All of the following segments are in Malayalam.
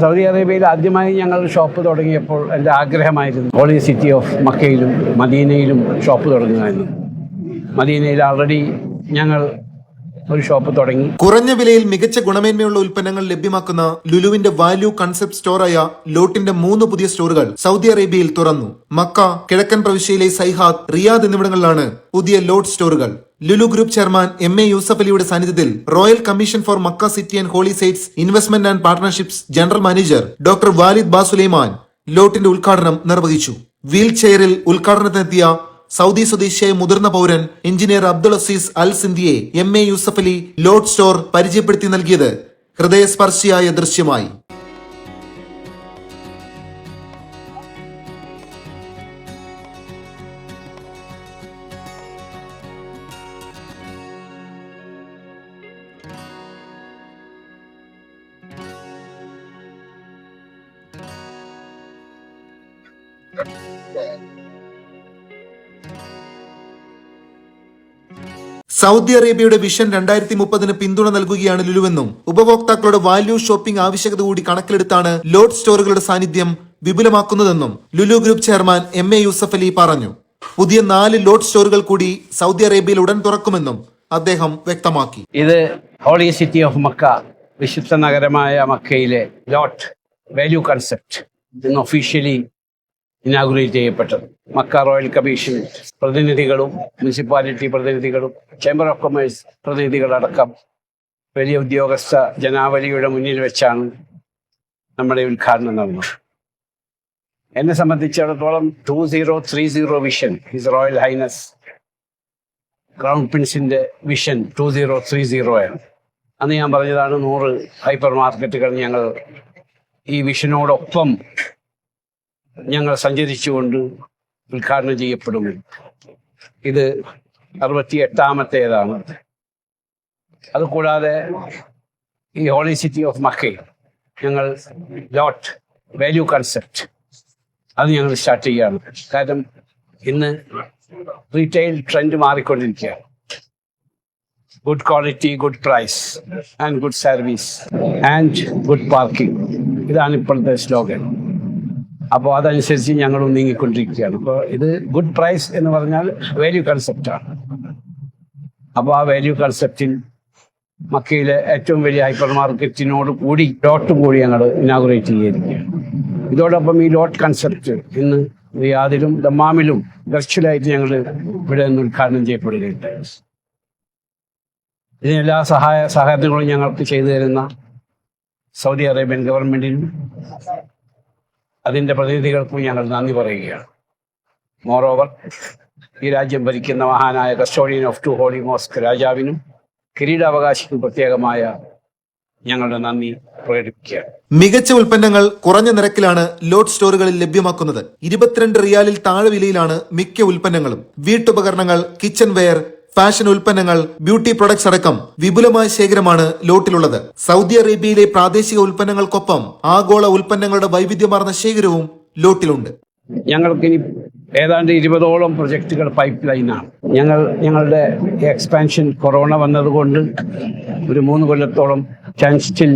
സൗദി അറേബ്യയിൽ ആദ്യമായി ഞങ്ങൾ ഷോപ്പ് തുടങ്ങിയപ്പോൾ എന്റെ ആഗ്രഹമായിരുന്നു. ഹോളി സിറ്റി ഓഫ് മക്കയിലും മദീനയിലും ഷോപ്പ് തുടങ്ങുമായിരുന്നു മദീനയിൽ ആൾറെഡി ഞങ്ങൾ ഒരു ഷോപ്പ് തുടങ്ങി. കുറഞ്ഞ വിലയിൽ മികച്ച ഗുണമേന്മയുള്ള ഉൽപ്പന്നങ്ങൾ ലഭ്യമാക്കുന്ന ലുലുവിന്റെ വാല്യൂ കൺസെപ്റ്റ് സ്റ്റോറായ ലോട്ടിന്റെ മൂന്ന് പുതിയ സ്റ്റോറുകൾ സൗദി അറേബ്യയിൽ തുറന്നു. മക്ക കിഴക്കൻ പ്രവിശ്യയിലെ സൈഹാദ് റിയാദ് എന്നിവിടങ്ങളിലാണ് പുതിയ ലോട്ട് സ്റ്റോറുകൾ. Lulu group chairman M A Yusuf അലിയുടെ സാന്നിധ്യത്തിൽ royal commission for Makkah city and holy sites investment and partnerships general manager doctor Walid Basulaiman ലോട്ടിന്റെ ഉദ്ഘാടനം നിർവഹിച്ചു. വീൽ ചെയറിൽ ഉദ്ഘാടനത്തിനെത്തിയ സൗദി സ്വദേശിയായ മുതിർന്ന പൗരൻ engineer Abdul Aziz Al സിന്ധിയെ M A Yusuf Ali lot store പരിചയപ്പെടുത്തി നൽകിയത് ഹൃദയസ്പർശിയായ ദൃശ്യമായി. സൗദി അറേബ്യയുടെ വിഷൻ രണ്ടായിരത്തി മുപ്പതിന് പിന്തുണ നൽകുകയാണ് ലുലുവെന്നും ഉപഭോക്താക്കളുടെ വാല്യൂ ഷോപ്പിംഗ് ആവശ്യകത കൂടി കണക്കിലെടുത്താണ് ലോഡ് സ്റ്റോറുകളുടെ സാന്നിധ്യം വിപുലമാക്കുന്നതെന്നും Lulu group chairman M A Yusuf Ali പറഞ്ഞു. പുതിയ നാല് ലോഡ് സ്റ്റോറുകൾ കൂടി സൗദി അറേബ്യയിൽ ഉടൻ തുറക്കുമെന്നും അദ്ദേഹം വ്യക്തമാക്കി. ഇത് ഹോളി സിറ്റി ഓഫ് മക്ക വിശുദ്ധ നഗരമായ മക്കയിലെ ലോട്ട് വാല്യൂ കൺസെപ്റ്റ് ഇന്ന് ഒഫീഷ്യലി ഇനാഗുറേറ്റ് ചെയ്യപ്പെട്ടത്. മക്ക റോയൽ കമ്മീഷൻ പ്രതിനിധികളും മുനിസിപ്പാലിറ്റി പ്രതിനിധികളും ചേംബർ ഓഫ് കൊമേഴ്സ് പ്രതിനിധികളടക്കം വലിയ ഉദ്യോഗസ്ഥ ജനാവലിയുടെ മുന്നിൽ വെച്ചാണ് നമ്മുടെ ഉദ്ഘാടനം നടന്നത്. എന്നെ സംബന്ധിച്ചിടത്തോളം two zero three zero vision his royal highness crown പ്രിൻസിന്റെ vision two zero three zero ആണ്. അന്ന് ഞാൻ പറഞ്ഞതാണ് നൂറ് ഹൈപ്പർ മാർക്കറ്റുകൾ ഞങ്ങൾ ഈ വിഷനോടൊപ്പം ഞങ്ങൾ സഞ്ചരിച്ചുകൊണ്ട് ഉദ്ഘാടനം ചെയ്യപ്പെടും ഇത് അറുപത്തി എട്ടാമത്തേതാണ് അതുകൂടാതെ ഈ ഹോളി സിറ്റി ഓഫ് മക്കയിൽ ഞങ്ങൾ ലോട്ട് വാല്യൂ കൺസെപ്റ്റ് അത് ഞങ്ങൾ സ്റ്റാർട്ട് ചെയ്യുകയാണ്. കാരണം ഇന്ന് റീറ്റെയിൽ ട്രെൻഡ് മാറിക്കൊണ്ടിരിക്കുകയാണ്. Good quality good price and good service and good parking ഇതാണ് ഇപ്പോഴത്തെ സ്ലോഗൻ അപ്പോൾ അതനുസരിച്ച് ഞങ്ങളും നീങ്ങിക്കൊണ്ടിരിക്കുകയാണ്. അപ്പോൾ ഇത് ഗുഡ് പ്രൈസ് എന്ന് പറഞ്ഞാൽ വാല്യൂ കൺസെപ്റ്റാണ് അപ്പോൾ ആ വാല്യൂ കൺസെപ്റ്റിൽ മക്കയിലെ ഏറ്റവും വലിയ ഹൈപ്പർ മാർക്കറ്റിനോട് കൂടി ലോട്ടും കൂടി ഞങ്ങൾ ഇനാഗുറേറ്റ് ചെയ്തിരിക്കുകയാണ്. ഇതോടൊപ്പം ഈ ലോട്ട് കൺസെപ്റ്റ് ഇന്ന് റിയാദിലും ദമ്മാമിലും വെർച്വലായിട്ട് ഞങ്ങൾ ഇവിടെ നിന്ന് ഉദ്ഘാടനം ചെയ്യപ്പെടുകയുണ്ടായി. ഇതിനെല്ലാ സഹായ സഹകരണങ്ങളും ഞങ്ങൾക്ക് ചെയ്തു തരുന്ന സൗദി അറേബ്യൻ ഗവൺമെന്റിനും അതിന്റെ പ്രതിനിധികൾക്കും ഞങ്ങൾ നന്ദി പറയുകയാണ്. മോറോവർ ഈ രാജ്യം ഭരിക്കുന്ന മഹാനായ custodian of two holy mosque രാജാവിനും കിരീടാവകാശിക്കും പ്രത്യേകമായ ഞങ്ങളുടെ നന്ദി പ്രകടിപ്പിക്കുകയാണ്. മികച്ച ഉൽപ്പന്നങ്ങൾ കുറഞ്ഞ നിരക്കിലാണ് ലോഡ് സ്റ്റോറുകളിൽ ലഭ്യമാക്കുന്നത്. ഇരുപത്തിരണ്ട് റിയാലിൽ താഴെ വിലയിലാണ് മിക്ക ഉൽപ്പന്നങ്ങളും. വീട്ടുപകരണങ്ങൾ കിച്ചൺ വെയർ ഫാഷൻ ഉൽപ്പന്നങ്ങൾ ബ്യൂട്ടി പ്രൊഡക്ട്സ് അടക്കം വിപുലമായ ശേഖരമാണ് ലോട്ടിലുള്ളത്. സൗദി അറേബ്യയിലെ പ്രാദേശിക ഉൽപ്പന്നങ്ങൾക്കൊപ്പം ആഗോള ഉൽപ്പന്നങ്ങളുടെ വൈവിധ്യമാർന്ന ശേഖരവും ലോട്ടിലുണ്ട്. ഞങ്ങൾക്കിനി ഏതാണ്ട് ഇരുപതോളം പ്രൊജക്റ്റുകൾ പൈപ്പ് ലൈനാണ് ഞങ്ങൾ ഞങ്ങളുടെ എക്സ്പാൻഷൻ കൊറോണ വന്നതുകൊണ്ട് ഒരു മൂന്ന് കൊല്ലത്തോളം സ്റ്റിൽ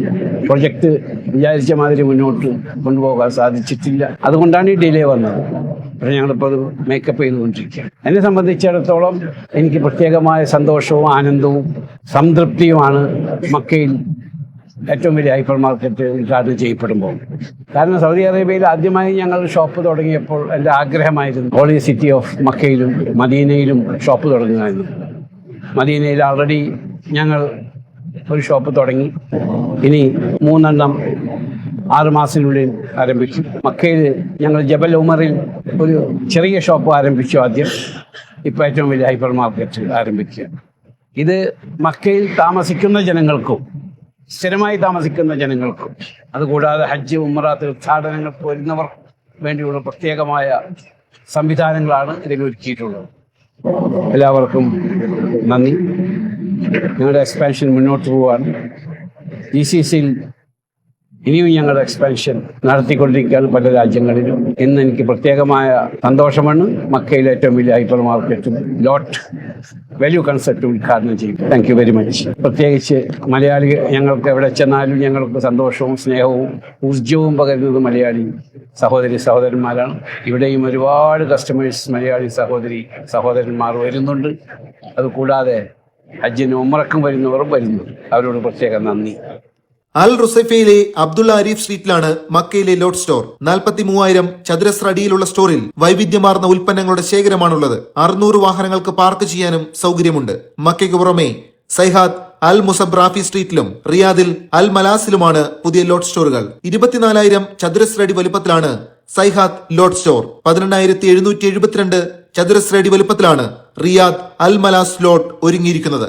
പ്രൊജക്റ്റ് വിചാരിച്ച മാതിരി മുന്നോട്ട് കൊണ്ടുപോകാൻ സാധിച്ചിട്ടില്ല. അതുകൊണ്ടാണ് ഈ ഡിലേ വന്നത്. പക്ഷേ ഞങ്ങളിപ്പോൾ അത് മേക്കപ്പ് ചെയ്തുകൊണ്ടിരിക്കുകയാണ്. എന്നെ സംബന്ധിച്ചിടത്തോളം എനിക്ക് പ്രത്യേകമായ സന്തോഷവും ആനന്ദവും സംതൃപ്തിയുമാണ് മക്കയിൽ ഏറ്റവും വലിയ ഹൈപ്പർ മാർക്കറ്റ് ഉദ്ഘാടനം ചെയ്യപ്പെടുമ്പോൾ. കാരണം സൗദി അറേബ്യയിൽ ആദ്യമായി ഞങ്ങൾ ഷോപ്പ് തുടങ്ങിയപ്പോൾ എന്റെ ആഗ്രഹമായിരുന്നു ഹോളി സിറ്റി ഓഫ് മക്കയിലും മദീനയിലും ഷോപ്പ് തുടങ്ങുമായിരുന്നു മദീനയിൽ ആൾറെഡി ഞങ്ങൾ ഒരു ഷോപ്പ് തുടങ്ങി. ഇനി മൂന്നെണ്ണം ആറ് ആരംഭിച്ചു മക്കയിൽ ഞങ്ങൾ ജബൽ ഉമറിൽ ഒരു ചെറിയ ഷോപ്പ് ആരംഭിച്ചു ആദ്യം. ഇപ്പോൾ ഏറ്റവും വലിയ ഹൈപ്പർ മാർക്കറ്റ് ആരംഭിക്കുക. ഇത് മക്കയിൽ താമസിക്കുന്ന ജനങ്ങൾക്കും സ്ഥിരമായി താമസിക്കുന്ന ജനങ്ങൾക്കും അതുകൂടാതെ ഹജ്ജ് ഉമ്ര തീർത്ഥാടനങ്ങൾക്ക് വരുന്നവർ വേണ്ടിയുള്ള പ്രത്യേകമായ സംവിധാനങ്ങളാണ് ഇതിൽ ഒരുക്കിയിട്ടുള്ളത്. എല്ലാവർക്കും നന്ദി. ഞങ്ങളുടെ എക്സ്പാൻഷൻ മുന്നോട്ട് പോവാണ്. ജി സി സിയിൽ ഇനിയും ഞങ്ങളുടെ എക്സ്പാൻഷൻ നടത്തിക്കൊണ്ടിരിക്കുകയാണ് പല രാജ്യങ്ങളിലും. ഇന്ന് എനിക്ക് പ്രത്യേകമായ സന്തോഷമാണ്. മക്കയിലെ ഏറ്റവും വലിയ ഹൈപ്പർ മാർക്കറ്റും ലോട്ട് വാല്യൂ കൺസെപ്റ്റ് ഉദ്ഘാടനം ചെയ്യും താങ്ക് യു വെരി മച്ച് പ്രത്യേകിച്ച് മലയാളി ഞങ്ങൾക്ക് എവിടെ ചെന്നാലും ഞങ്ങൾക്ക് സന്തോഷവും സ്നേഹവും ഊർജവും പകരുന്നത് മലയാളി സഹോദരി സഹോദരന്മാരാണ്. ഇവിടെയും ഒരുപാട് കസ്റ്റമേഴ്സ് മലയാളി സഹോദരി സഹോദരന്മാർ വരുന്നുണ്ട്. അതുകൂടാതെ ഹജ്ജിനും ഉമ്മറക്കും വരുന്നവരും വരുന്നു. അവരോട് പ്രത്യേക നന്ദി. അൽ റുസൈഫയിലെ അബ്ദുള്ള അരീഫ് സ്ട്രീറ്റിലാണ് മക്കയിലെ ലോഡ് സ്റ്റോർ. നാൽപ്പത്തി മൂവായിരം ചതുരശ്ര അടിയിലുള്ള സ്റ്റോറിൽ വൈവിധ്യമാർന്ന ഉൽപ്പന്നങ്ങളുടെ ശേഖരമാണുള്ളത്. അറുന്നൂറ് വാഹനങ്ങൾക്ക് പാർക്ക് ചെയ്യാനും സൗകര്യമുണ്ട്. മക്കയ്ക്ക് പുറമെ സൈഹാദ് അൽ മുസബ്രാഫി സ്ട്രീറ്റിലും റിയാദിൽ അൽ മലാസിലുമാണ് പുതിയ ലോഡ് സ്റ്റോറുകൾ. ഇരുപത്തിനാലായിരം ചതുരശ്ര അടി വലുപ്പത്തിലാണ് സൈഹാദ് ലോഡ് സ്റ്റോർ. പതിനെണ്ണായിരത്തി എഴുന്നൂറ്റി എഴുപത്തിരണ്ട് ചതുരശ്ര അടി വലുപ്പത്തിലാണ് റിയാദ് അൽ മലാസ് ലോഡ് ഒരുങ്ങിയിരിക്കുന്നത്.